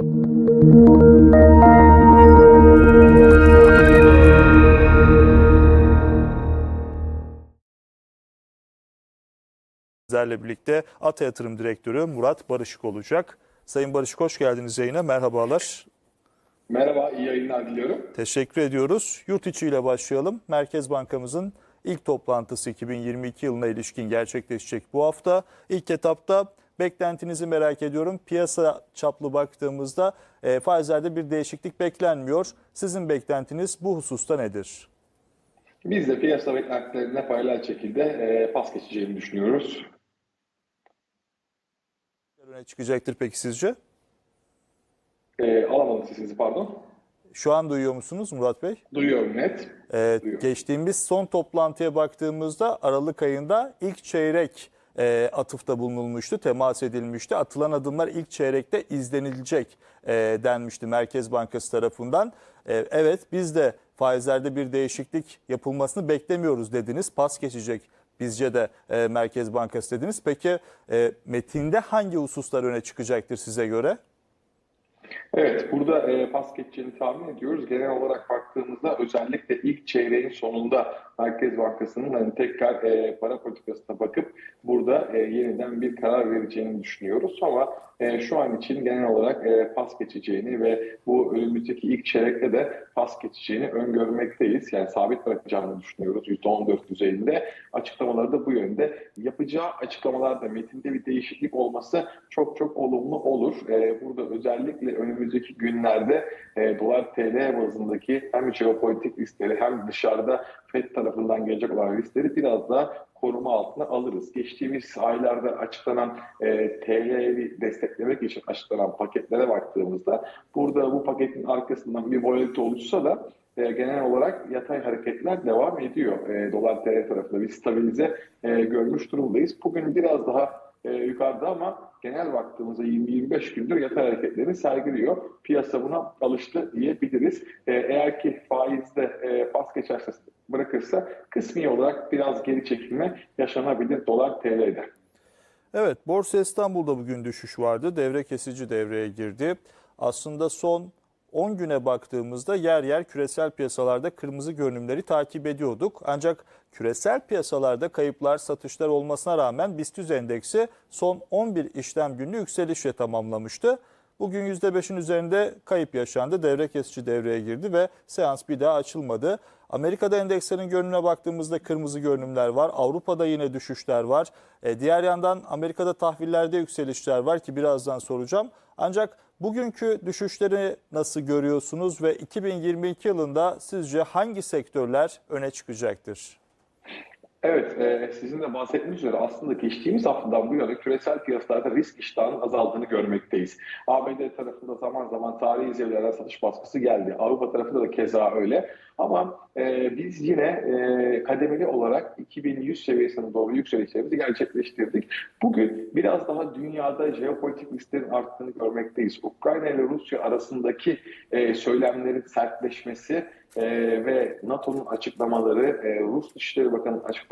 Bizlerle birlikte Ata Yatırım Direktörü Murat Barışık olacak. Sayın Barışık hoş geldiniz yayına. Merhabalar. Merhaba, iyi yayınlar diliyorum. Teşekkür ediyoruz. Yurt içi ile başlayalım. Merkez Bankamızın ilk toplantısı 2022 yılına ilişkin gerçekleşecek bu hafta. İlk etapta beklentinizi merak ediyorum. Piyasa çaplı baktığımızda e, faizlerde bir değişiklik beklenmiyor. Sizin beklentiniz bu hususta nedir? Biz de piyasa beklentilerine paralel şekilde e, pas geçeceğini düşünüyoruz. Öne çıkacaktır peki sizce? E, alamadım sesinizi pardon. Şu an duyuyor musunuz Murat Bey? Duyuyorum net. Ee, Duyuyorum. geçtiğimiz son toplantıya baktığımızda Aralık ayında ilk çeyrek e, atıfta bulunulmuştu, temas edilmişti. Atılan adımlar ilk çeyrekte izlenilecek e, denmişti Merkez Bankası tarafından. E, evet biz de faizlerde bir değişiklik yapılmasını beklemiyoruz dediniz. Pas geçecek bizce de e, Merkez Bankası dediniz. Peki e, metinde hangi hususlar öne çıkacaktır size göre? Evet, burada e, pas geçeceğini tahmin ediyoruz. Genel olarak baktığımızda özellikle ilk çeyreğin sonunda Merkez Bankası'nın hani tekrar e, para politikasına bakıp burada e, yeniden bir karar vereceğini düşünüyoruz. Ama e, şu an için genel olarak e, pas geçeceğini ve bu önümüzdeki ilk çeyrekte de pas geçeceğini öngörmekteyiz. Yani sabit bırakacağını düşünüyoruz %14 düzeyinde. Açıklamaları da bu yönde. Yapacağı açıklamalarda metinde bir değişiklik olması çok çok olumlu olur. E, burada özellikle önümüzdeki günlerde e, dolar TL bazındaki hem jeopolitik riskleri hem dışarıda FED tarafından gelecek olan riskleri biraz daha koruma altına alırız. Geçtiğimiz aylarda açıklanan e, TL'yi desteklemek için açıklanan paketlere baktığımızda burada bu paketin arkasından bir volatilite oluşsa da e, genel olarak yatay hareketler devam ediyor. E, dolar TL tarafında bir stabilize e, görmüş durumdayız. Bugün biraz daha e, yukarıda ama genel baktığımızda 20-25 gündür yatay hareketlerini sergiliyor. Piyasa buna alıştı diyebiliriz. E, eğer ki faizde e, pas geçerse bırakırsa kısmi olarak biraz geri çekilme yaşanabilir dolar TL'de. Evet, Borsa İstanbul'da bugün düşüş vardı. Devre kesici devreye girdi. Aslında son 10 güne baktığımızda yer yer küresel piyasalarda kırmızı görünümleri takip ediyorduk. Ancak küresel piyasalarda kayıplar, satışlar olmasına rağmen BIST endeksi son 11 işlem günü yükselişle tamamlamıştı. Bugün %5'in üzerinde kayıp yaşandı. Devre kesici devreye girdi ve seans bir daha açılmadı. Amerika'da endekslerin görünümüne baktığımızda kırmızı görünümler var. Avrupa'da yine düşüşler var. E, diğer yandan Amerika'da tahvillerde yükselişler var ki birazdan soracağım. Ancak bugünkü düşüşleri nasıl görüyorsunuz ve 2022 yılında sizce hangi sektörler öne çıkacaktır? Evet, e, sizin de bahsettiğiniz üzere aslında geçtiğimiz haftadan bu yana küresel piyasalarda risk iştahının azaldığını görmekteyiz. ABD tarafında zaman zaman tarihi zirvelerden satış baskısı geldi. Avrupa tarafında da keza öyle. Ama e, biz yine e, kademeli olarak 2100 seviyesine doğru yükselişlerimizi gerçekleştirdik. Bugün biraz daha dünyada jeopolitik risklerin arttığını görmekteyiz. Ukrayna ile Rusya arasındaki e, söylemlerin sertleşmesi e, ve NATO'nun açıklamaları, e, Rus Dışişleri Bakanı'nın açıklamaları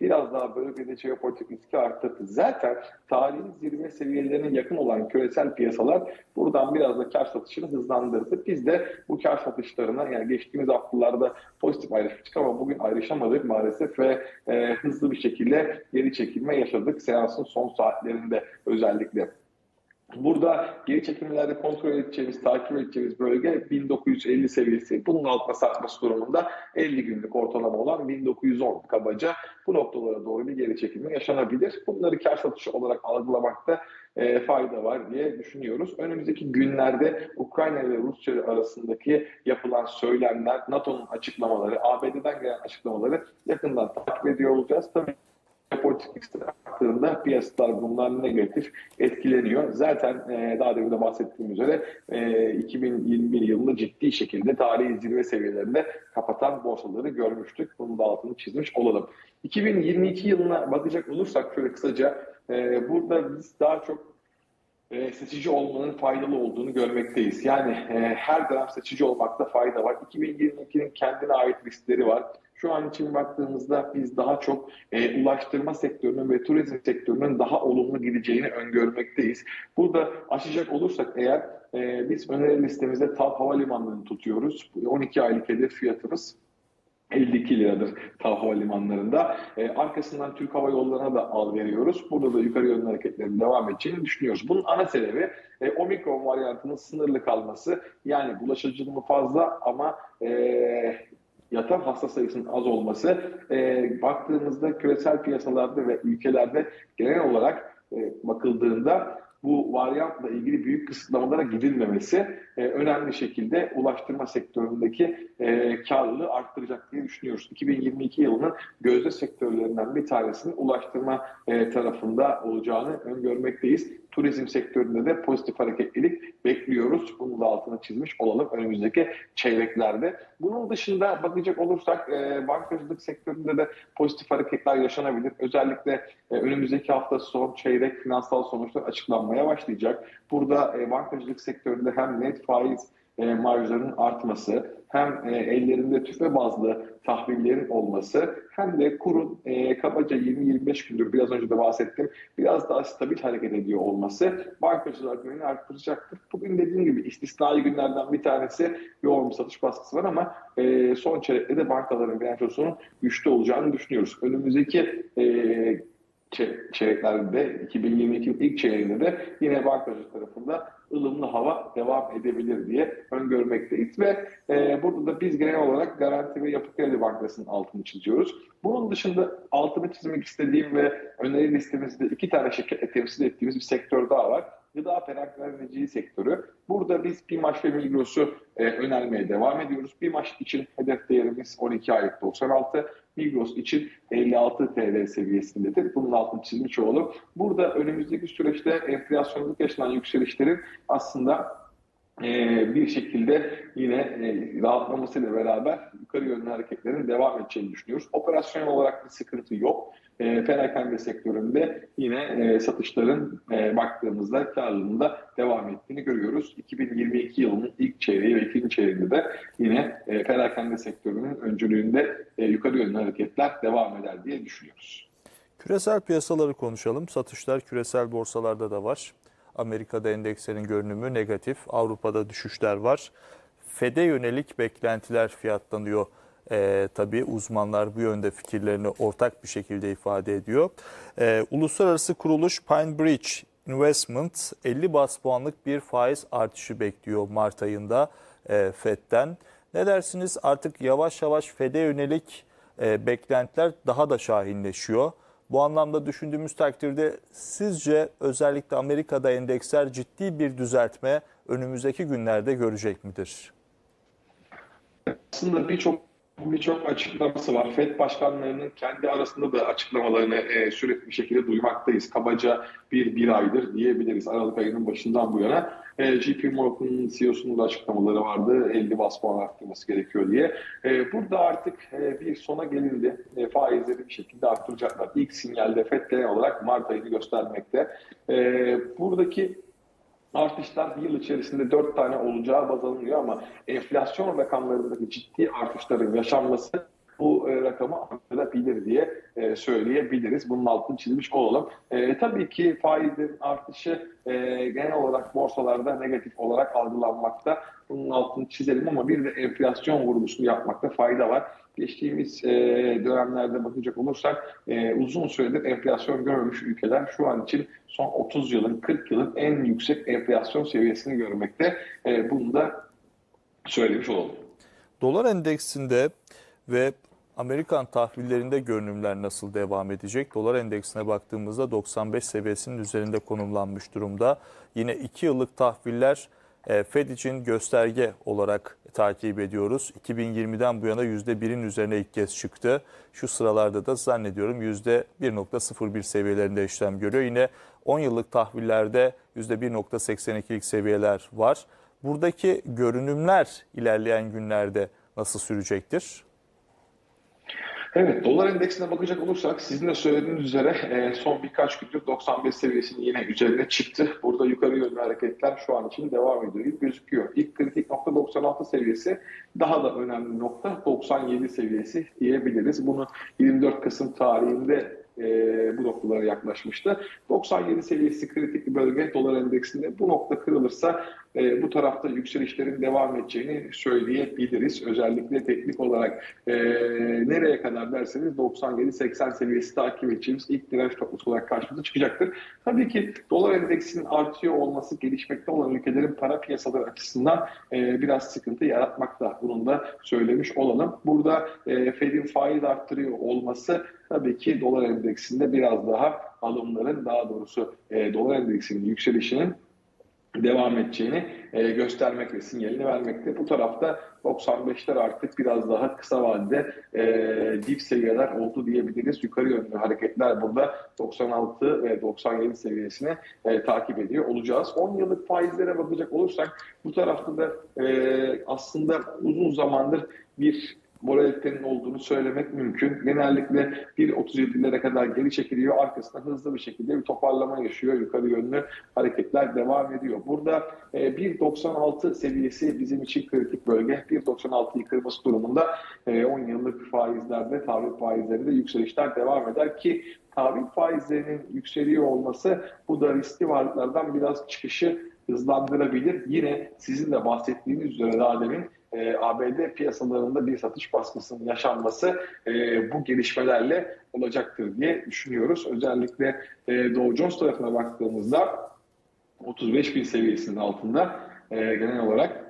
biraz daha bölgede jeopolitik riski arttırdı. Zaten tarihin zirve seviyelerine yakın olan küresel piyasalar buradan biraz da kar satışını hızlandırdı. Biz de bu kar satışlarına yani geçtiğimiz haftalarda pozitif ayrışmıştık ama bugün ayrışamadık maalesef ve e, hızlı bir şekilde geri çekilme yaşadık seansın son saatlerinde özellikle. Burada geri çekimlerde kontrol edeceğimiz, takip edeceğimiz bölge 1950 seviyesi. Bunun altına sarkması durumunda 50 günlük ortalama olan 1910 kabaca bu noktalara doğru bir geri çekilme yaşanabilir. Bunları kar satışı olarak algılamakta e, fayda var diye düşünüyoruz. Önümüzdeki günlerde Ukrayna ve Rusya arasındaki yapılan söylemler, NATO'nun açıklamaları, ABD'den gelen açıklamaları yakından takip ediyor olacağız. Tabii politik riskler arttığında piyasalar bundan negatif etkileniyor. Zaten e, daha demin de bahsettiğim üzere e, 2021 yılında ciddi şekilde tarihi zirve seviyelerinde kapatan borsaları görmüştük. Bunun da altını çizmiş olalım. 2022 yılına bakacak olursak şöyle kısaca e, burada biz daha çok e, seçici olmanın faydalı olduğunu görmekteyiz. Yani e, her dönem seçici olmakta fayda var. 2022'nin kendine ait riskleri var. Şu an için baktığımızda biz daha çok e, ulaştırma sektörünün ve turizm sektörünün daha olumlu gideceğini öngörmekteyiz. Burada aşacak olursak eğer e, biz öneri listemizde TAV Havalimanı'nı tutuyoruz. 12 aylık hedef fiyatımız 52 liradır TAV Havalimanları'nda. E, arkasından Türk Hava Yolları'na da al veriyoruz. Burada da yukarı yönlü hareketlerin devam edeceğini düşünüyoruz. Bunun ana sebebi e, omikron varyantının sınırlı kalması. Yani bulaşıcılığı fazla ama e, yatan hasta sayısının az olması. E, baktığımızda küresel piyasalarda ve ülkelerde genel olarak e, bakıldığında bu varyantla ilgili büyük kısıtlamalara gidilmemesi e, önemli şekilde ulaştırma sektöründeki e, karlılığı arttıracak diye düşünüyoruz. 2022 yılının gözde sektörlerinden bir tanesinin ulaştırma e, tarafında olacağını öngörmekteyiz. Turizm sektöründe de pozitif hareketlilik bekliyoruz. Bunun da altını çizmiş olalım önümüzdeki çeyreklerde. Bunun dışında bakacak olursak e, bankacılık sektöründe de pozitif hareketler yaşanabilir. Özellikle e, önümüzdeki hafta son çeyrek finansal sonuçlar açıklanmaya başlayacak. Burada e, bankacılık sektöründe hem net faiz e, marjlarının artması, hem e, ellerinde tüfe bazlı tahvillerin olması, hem de kurun e, kabaca 20-25 gündür biraz önce de bahsettim, biraz daha stabil hareket ediyor olması bankacılar güvenini arttıracaktır. Bugün dediğim gibi istisnai günlerden bir tanesi yoğun bir satış baskısı var ama e, son çeyrekte de bankaların bilançosunun güçlü olacağını düşünüyoruz. Önümüzdeki e, çeyreklerde 2022 ilk çeyreğinde de yine bankacılık tarafında ılımlı hava devam edebilir diye öngörmekteyiz ve e, burada da biz genel olarak Garanti ve Yapı Kredi Bankası'nın altını çiziyoruz. Bunun dışında altını çizmek istediğim ve öneri listemizde iki tane şirketle temsil ettiğimiz bir sektör daha var. Gıda perakendeciliği sektörü. Burada biz BİMAŞ ve Migros'u e, önermeye devam ediyoruz. BİMAŞ için hedef değerimiz 12 aylık 96, Migros için 56 TL seviyesindedir. Bunun altını çizmiş olalım. Burada önümüzdeki süreçte enflasyonluk yaşanan yükselişlerin aslında bir şekilde yine e, rahatlamasıyla beraber yukarı yönlü hareketlerin devam edeceğini düşünüyoruz. Operasyonel olarak bir sıkıntı yok. E, perakende sektöründe yine e, satışların e, baktığımızda karlılığında devam ettiğini görüyoruz. 2022 yılının ilk çeyreği ve ikinci çeyreğinde de yine perakende sektörünün öncülüğünde yukarı yönlü hareketler devam eder diye düşünüyoruz. Küresel piyasaları konuşalım. Satışlar küresel borsalarda da var. Amerika'da endekslerin görünümü negatif. Avrupa'da düşüşler var. Fed'e yönelik beklentiler fiyatlanıyor. Ee, tabii uzmanlar bu yönde fikirlerini ortak bir şekilde ifade ediyor. Ee, uluslararası kuruluş PineBridge Investment 50 bas puanlık bir faiz artışı bekliyor Mart ayında e, Fed'den. Ne dersiniz artık yavaş yavaş Fed'e yönelik e, beklentiler daha da şahinleşiyor. Bu anlamda düşündüğümüz takdirde sizce özellikle Amerika'da endeksler ciddi bir düzeltme önümüzdeki günlerde görecek midir? aslında birçok birçok açıklaması var. FED başkanlarının kendi arasında da açıklamalarını e, sürekli bir şekilde duymaktayız. Kabaca bir, bir aydır diyebiliriz. Aralık ayının başından bu yana. E, JP Morgan'ın CEO'sunun da açıklamaları vardı. 50 bas puan arttırması gerekiyor diye. E, burada artık e, bir sona gelindi. E, faizleri bir şekilde arttıracaklar. İlk sinyalde FED olarak Mart ayını göstermekte. E, buradaki artışlar bir yıl içerisinde dört tane olacağı baz alınıyor ama enflasyon rakamlarındaki ciddi artışların yaşanması bu e, rakamı arttırabilir diye e, söyleyebiliriz. Bunun altını çizmiş olalım. E, tabii ki faizin artışı e, genel olarak borsalarda negatif olarak algılanmakta. Bunun altını çizelim ama bir de enflasyon vurgusunu yapmakta fayda var. Geçtiğimiz e, dönemlerde bakacak olursak e, uzun süredir enflasyon görmemiş ülkeler şu an için son 30 yılın 40 yılın en yüksek enflasyon seviyesini görmekte. E, bunu da söylemiş olalım. Dolar endeksinde ve Amerikan tahvillerinde görünümler nasıl devam edecek? Dolar endeksine baktığımızda 95 seviyesinin üzerinde konumlanmış durumda. Yine 2 yıllık tahviller Fed için gösterge olarak takip ediyoruz. 2020'den bu yana %1'in üzerine ilk kez çıktı. Şu sıralarda da zannediyorum %1.01 seviyelerinde işlem görüyor. Yine 10 yıllık tahvillerde %1.82'lik seviyeler var. Buradaki görünümler ilerleyen günlerde nasıl sürecektir? Evet, dolar endeksine bakacak olursak sizin de söylediğiniz üzere e, son birkaç gündür 95 seviyesinin yine üzerine çıktı. Burada yukarı yönlü hareketler şu an için devam ediyor gibi gözüküyor. İlk kritik nokta 96 seviyesi daha da önemli nokta 97 seviyesi diyebiliriz. Bunu 24 Kasım tarihinde e, bu noktalara yaklaşmıştı. 97 seviyesi kritik bir bölge dolar endeksinde. Bu nokta kırılırsa e, bu tarafta yükselişlerin devam edeceğini söyleyebiliriz. Özellikle teknik olarak e, nereye kadar derseniz 97-80 seviyesi takip edeceğimiz ilk direnç noktası olarak karşımıza çıkacaktır. Tabii ki dolar endeksinin artıyor olması gelişmekte olan ülkelerin para piyasaları açısından e, biraz sıkıntı yaratmakta. Bunun da söylemiş olalım. Burada e, Fed'in faiz arttırıyor olması tabii ki dolar endeksinde biraz daha alımların daha doğrusu e, dolar endeksinin yükselişinin devam edeceğini e, göstermek ve sinyalini vermekte. Bu tarafta 95'ler artık biraz daha kısa vadede e, dip seviyeler oldu diyebiliriz. Yukarı yönlü hareketler burada 96 ve 97 seviyesini e, takip ediyor olacağız. 10 yıllık faizlere bakacak olursak bu tarafta da e, aslında uzun zamandır bir volatilitenin olduğunu söylemek mümkün. Genellikle 1.37'lere kadar geri çekiliyor. Arkasında hızlı bir şekilde bir toparlama yaşıyor. Yukarı yönlü hareketler devam ediyor. Burada e, 1.96 seviyesi bizim için kritik bölge. 1.96'yı kırması durumunda e, 10 yıllık faizlerde, tahvil faizlerinde yükselişler devam eder ki tahvil faizlerinin yükseliyor olması bu da riskli varlıklardan biraz çıkışı hızlandırabilir. Yine sizin de bahsettiğiniz üzere daha demin e, ABD piyasalarında bir satış baskısının yaşanması e, bu gelişmelerle olacaktır diye düşünüyoruz. Özellikle e, Dow Jones tarafına baktığımızda 35 bin seviyesinin altında e, genel olarak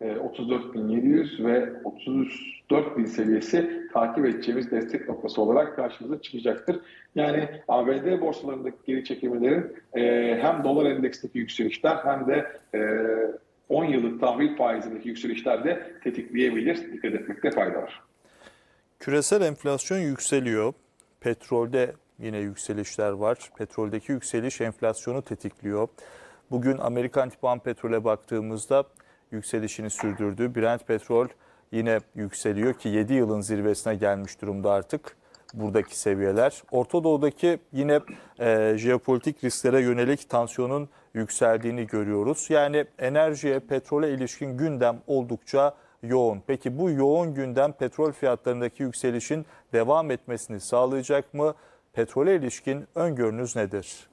e, 34.700 ve 34 bin seviyesi takip edeceğimiz destek noktası olarak karşımıza çıkacaktır. Yani ABD borsalarındaki geri çekilmelerin e, hem dolar endeksindeki yükselişler hem de e, 10 yıllık tahvil faizindeki yükselişler de tetikleyebilir. Dikkat etmekte fayda var. Küresel enflasyon yükseliyor. Petrolde yine yükselişler var. Petroldeki yükseliş enflasyonu tetikliyor. Bugün Amerikan tipan petrole baktığımızda yükselişini sürdürdü. Brent petrol yine yükseliyor ki 7 yılın zirvesine gelmiş durumda artık buradaki seviyeler. Orta Doğu'daki yine e, jeopolitik risklere yönelik tansiyonun yükseldiğini görüyoruz. Yani enerjiye, petrole ilişkin gündem oldukça yoğun. Peki bu yoğun gündem petrol fiyatlarındaki yükselişin devam etmesini sağlayacak mı? Petrole ilişkin öngörünüz nedir?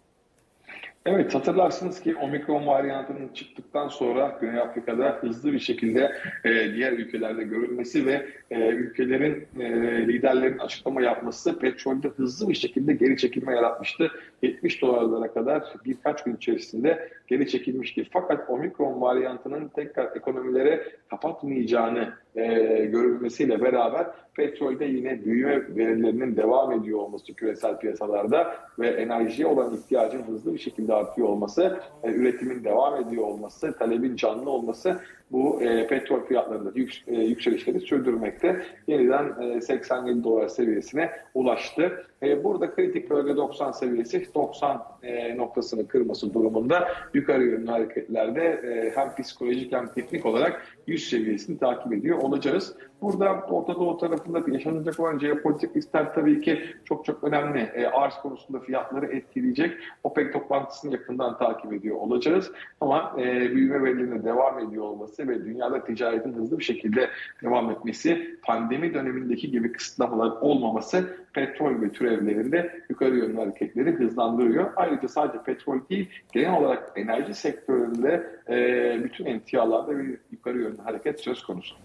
Evet hatırlarsınız ki omikron varyantının çıktıktan sonra Güney Afrika'da hızlı bir şekilde e, diğer ülkelerde görülmesi ve e, ülkelerin e, liderlerin açıklama yapması petrolde hızlı bir şekilde geri çekilme yaratmıştı. 70 dolarlara kadar birkaç gün içerisinde geri çekilmişti. Fakat omikron varyantının tekrar ekonomilere kapatmayacağını e, görülmesiyle beraber petrolde yine büyüme verilerinin devam ediyor olması küresel piyasalarda ve enerjiye olan ihtiyacın hızlı bir şekilde artıyor olması, e, üretimin devam ediyor olması, talebin canlı olması bu e, petrol fiyatlarında yük, e, yükselişleri sürdürmekte. Yeniden e, 87 dolar seviyesine ulaştı. E, burada kritik bölge 90 seviyesi 90 e, noktasını kırması durumunda yukarı yönlü hareketlerde e, hem psikolojik hem teknik olarak 100 seviyesini takip ediyor olacağız. Burada Orta Doğu tarafında yaşanacak olan jeopolitik riskler tabii ki çok çok önemli. E, arz konusunda fiyatları etkileyecek. OPEC toplantısını yakından takip ediyor olacağız. Ama e, büyüme verilerine devam ediyor olması ve dünyada ticaretin hızlı bir şekilde devam etmesi, pandemi dönemindeki gibi kısıtlamalar olmaması petrol ve türevlerinde yukarı yönlü hareketleri hızlandırıyor. Ayrıca sadece petrol değil, genel olarak enerji sektöründe e, bütün emtialarda bir yukarı yönlü hareket söz konusu.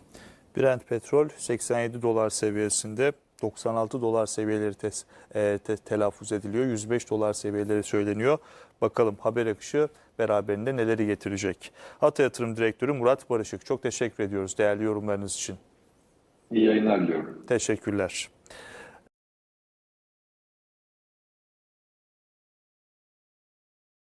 Brent petrol 87 dolar seviyesinde 96 dolar seviyeleri te, e, te, telaffuz ediliyor. 105 dolar seviyeleri söyleniyor. Bakalım haber akışı beraberinde neleri getirecek. Ata Yatırım Direktörü Murat Barışık çok teşekkür ediyoruz değerli yorumlarınız için. İyi yayınlar diliyorum. Teşekkürler.